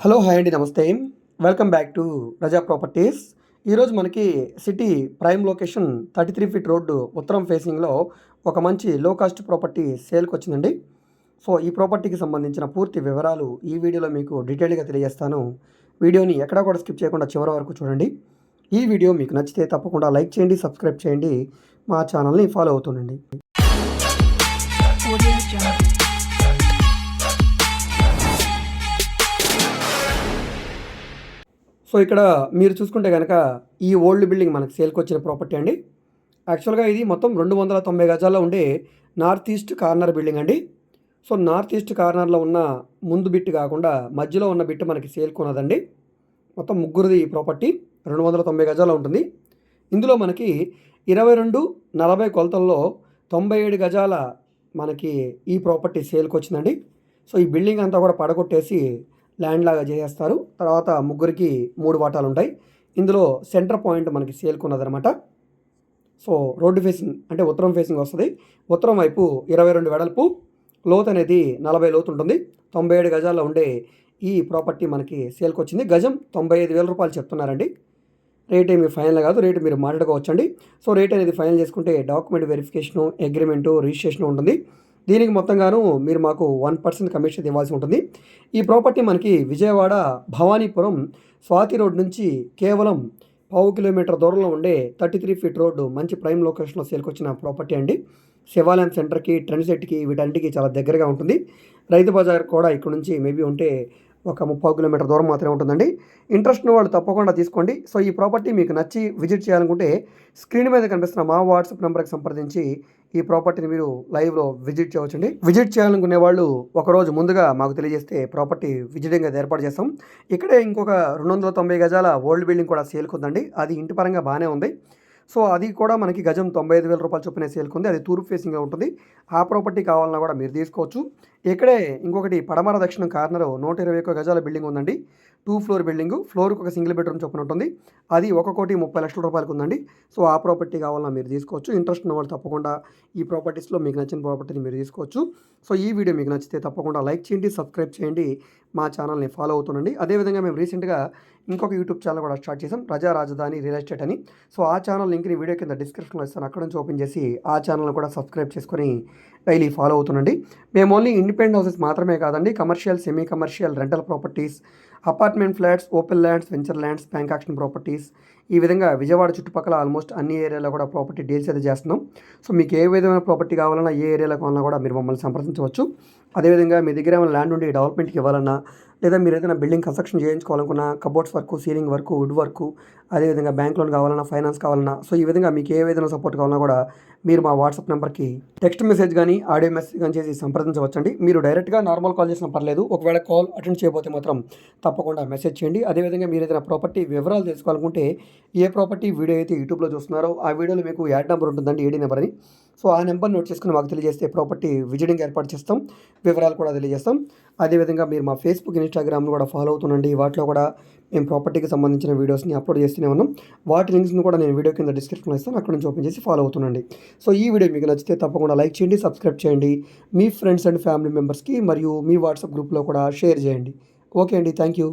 Hello hi అండి నమస్తే. Welcome back to Raja properties. ఈరోజు మనకి city prime location thirty three feet road ఉత్తరం ఫేసింగ్లో ఒక మంచి లో కాస్ట్ ప్రాపర్టీ సేల్కి వచ్చిందండి. సో ఈ ప్రాపర్టీకి సంబంధించిన పూర్తి వివరాలు ఈ వీడియోలో మీకు డీటెయిల్గా తెలియజేస్తాను. వీడియోని ఎక్కడా కూడా స్కిప్ చేయకుండా చివరి వరకు చూడండి. ఈ వీడియో మీకు నచ్చితే తప్పకుండా లైక్ చేయండి సబ్స్క్రైబ్ చేయండి. మా ఛానల్ని ఫాలో అవుతుండండి. సో ఇక్కడ మీరు చూసుకుంటే కనుక ఈ ఓల్డ్ బిల్డింగ్ మనకి సేల్కి వచ్చిన ప్రాపర్టీ అండి. యాక్చువల్గా ఇది మొత్తం రెండు వందల తొంభై గజాల్లో ఉండే నార్త్ ఈస్ట్ కార్నర్ బిల్డింగ్ అండి. సో నార్త్ ఈస్ట్ కార్నర్లో ఉన్న ముందు బిట్ కాకుండా మధ్యలో ఉన్న బిట్ మనకి సేల్కొన్నదండి మొత్తం ముగ్గురిది ఈ ప్రాపర్టీ రెండు వందల తొంభై గజాల్లో ఉంటుంది. ఇందులో మనకి ఇరవై రెండు నలభై కొలతల్లో తొంభై ఏడు గజాల మనకి ఈ ప్రాపర్టీ సేల్కి వచ్చిందండి. సో ఈ బిల్డింగ్ అంతా కూడా పడగొట్టేసి ల్యాండ్ లాగా చేసేస్తారు. తర్వాత ముగ్గురికి మూడు వాటాలు ఉంటాయి ఇందులో సెంటర్ పాయింట్ మనకి సేల్కున్నదనమాట. సో రోడ్డు ఫేసింగ్ అంటే ఉత్తరం ఫేసింగ్ వస్తుంది. ఉత్తరం వైపు ఇరవై రెండు వెడల్పు లోతు అనేది నలభై లోతు ఉంటుంది. తొంభై ఏడు గజాల్లో ఉండే ఈ ప్రాపర్టీ మనకి సేల్కి వచ్చింది గజం తొంభై ఐదు వేల రూపాయలు చెప్తున్నారండి. రేట్ ఏమి ఫైనల్ కాదు. రేటు మీరు మాట్లాడుకోవచ్చండి. సో రేట్ అనేది ఫైనల్ చేసుకుంటే డాక్యుమెంట్ వెరిఫికేషను అగ్రిమెంటు రిజిస్ట్రేషన్ ఉంటుంది. దీనికి మొత్తంగాను మీరు మాకు వన్ పర్సెంట్ కమిషన్ ఇవ్వాల్సి ఉంటుంది. ఈ ప్రాపర్టీ మనకి విజయవాడ భవానీపురం స్వాతి రోడ్ నుంచి కేవలం పావు కిలోమీటర్ దూరంలో ఉండే థర్టీ త్రీ ఫీట్ రోడ్డు మంచి ప్రైమ్ లొకేషన్లో సేల్కొచ్చిన ప్రాపర్టీ అండి. శివాలయం సెంటర్కి ట్రెండ్ సెట్కి వీటన్నిటికి చాలా దగ్గరగా ఉంటుంది. రైతు బజార్ కూడా ఇక్కడ నుంచి మేబీ ఉంటే ఒక ముప్పై కిలోమీటర్ దూరం మాత్రమే ఉంటుందండి. ఇంట్రెస్ట్ ఉన్న వాళ్ళు తప్పకుండా తీసుకోండి. సో ఈ ప్రాపర్టీ మీకు నచ్చి విజిట్ చేయాలనుకుంటే స్క్రీన్ మీద కనిపిస్తున్న మా వాట్సాప్ నెంబర్కి సంప్రదించి ఈ ప్రాపర్టీని మీరు లైవ్లో విజిట్ చేయవచ్చండి. విజిట్ చేయాలనుకునే వాళ్ళు ఒకరోజు ముందుగా మాకు తెలియజేస్తే ప్రాపర్టీ విజిటింగ్ అది ఏర్పాటు చేస్తాం. ఇక్కడే ఇంకొక రెండు వందల తొంభై గజాల ఓల్డ్ బిల్డింగ్ కూడా సేల్కుందండి. అది ఇంటి పరంగా బాగానే ఉంది. సో అది కూడా మనకి గజం తొంభై ఐదు వేల రూపాయలు చొప్పున సేల్కుంది. అది తూర్పు ఫేసింగ్గా ఉంటుంది. ఆ ప్రాపర్టీ కావాలన్నా కూడా మీరు తీసుకోవచ్చు. ఇక్కడే ఇంకొకటి పడమర దక్షిణం కార్నర్ నూట ఇరవై ఒక్క గజాల బిల్డింగ్ ఉందండి. టూ ఫ్లోర్ బిల్డింగ్ ఫ్లోర్కి ఒక సింగిల్ బెడ్రూమ్ చొప్పున ఉంటుంది. అది ఒక కోటి ముప్పై లక్షల రూపాయలకు ఉందండి. సో ఆ ప్రాపర్టీ కావాలన్నా మీరు తీసుకోవచ్చు. ఇంట్రెస్ట్ ఉన్న వాళ్ళు తప్పకుండా ఈ ప్రాపర్టీస్లో మీకు నచ్చిన ప్రాపర్టీని మీరు తీసుకోవచ్చు. సో ఈ వీడియో మీకు నచ్చితే తప్పకుండా లైక్ చేయండి సబ్స్క్రైబ్ చేయండి. మా ఛానల్ని ఫాలో అవుతుండండి. అదేవిధంగా మేము రీసెంట్గా ఇంకొక యూట్యూబ్ ఛానల్ కూడా స్టార్ట్ చేసాం ప్రజా రాజధాని రియల్ ఎస్టేట్ అని. సో ఆ ఛానల్ లింక్ని వీడియో కింద డిస్క్రిప్షన్లో ఇస్తాను. అక్కడ నుంచి ఓపెన్ చేసి ఆ ఛానల్ కూడా సబ్స్క్రైబ్ చేసుకొని డైలీ ఫాలో అవుతుండండి. మేము ఓన్లీ ఇండిపెండెంట్ హౌసెస్ మాత్రమే కాదండి commercial semi commercial rental properties apartment flats open lands venture lands bank auction properties. ఈ విధంగా విజయవాడ చుట్టుపక్కల ఆల్మోస్ట్ అన్ని ఏరియాలో కూడా ప్రాపర్టీ డీల్స్ అయితే చేస్తున్నాం. సో మీకు ఏ విధమైన ప్రాపర్టీ కావాలన్నా ఏ ఏరియాలో కావాలన్నా కూడా మీరు మమ్మల్ని సంప్రదించవచ్చు. అదేవిధంగా మీ దగ్గర ఏమైనా ల్యాండ్ ఉండి డెవలప్మెంట్కి ఇవ్వాలన్నా లేదా మీరు ఏదైనా building construction చేయించుకోవాలనుకున్నా cupboards work ceiling work wood work అదేవిధంగా బ్యాంక్ లోన్ కావాలన్నా ఫైనాన్స్ కావాలన్నా సో ఈ విధంగా మీకు ఏ విధంగా సపోర్ట్ కావాలన్నా కూడా మీరు మా వాట్సాప్ నెంబర్కి టెక్స్ట్ మెసేజ్ కానీ ఆడియో మెసేజ్ కానీ చేసి సంప్రదించవచ్చండి. మీరు డైరెక్ట్గా నార్మల్ కాల్ చేసినా పర్లేదు. ఒకవేళ కాల్ అటెండ్ చేయకపోతే మాత్రం తప్పకుండా మెసేజ్ చేయండి. అదేవిధంగా మీరు ఏదైనా ప్రాపర్టీ వివరాలు తెలుసుకోవాలనుకుంటే ఏ ప్రాపర్టీ వీడియో అయితే యూట్యూబ్లో చూస్తున్నారో ఆ వీడియోలో మీకు యాడ్ నెంబర్ ఉంటుందండి ఏడీ నెంబర్ అని. సో ఆ నెంబర్ నోట్ చేసుకుని మాకు తెలియజేస్తే ప్రాపర్టీ విజిటింగ్ ఏర్పాటు చేస్తాం వివరాలు కూడా తెలియజేస్తాం. అదేవిధంగా మీరు మా ఫేస్బుక్ ఇన్స్టాగ్రామ్ను కూడా ఫాలో అవుతుండండి. వాటిలో కూడా మేము ప్రాపర్టీకి సంబంధించిన వీడియోస్ని అప్లోడ్ చేస్తూనే ఉన్నాం. వాటి లింక్స్ని కూడా నేను వీడియో కింద డిస్క్రిప్షన్లో ఇస్తాను. అక్కడ నుంచి ఓపెన్ చేసి ఫాలో అవుతుండండి. సో ఈ వీడియో మీకు నచ్చితే తప్పకుండా లైక్ చేయండి సబ్స్క్రైబ్ చేయండి. మీ ఫ్రెండ్స్ అండ్ ఫ్యామిలీ మెంబర్స్కి మరియు మీ వాట్సాప్ గ్రూప్లో కూడా షేర్ చేయండి. ఓకే అండి. Thank you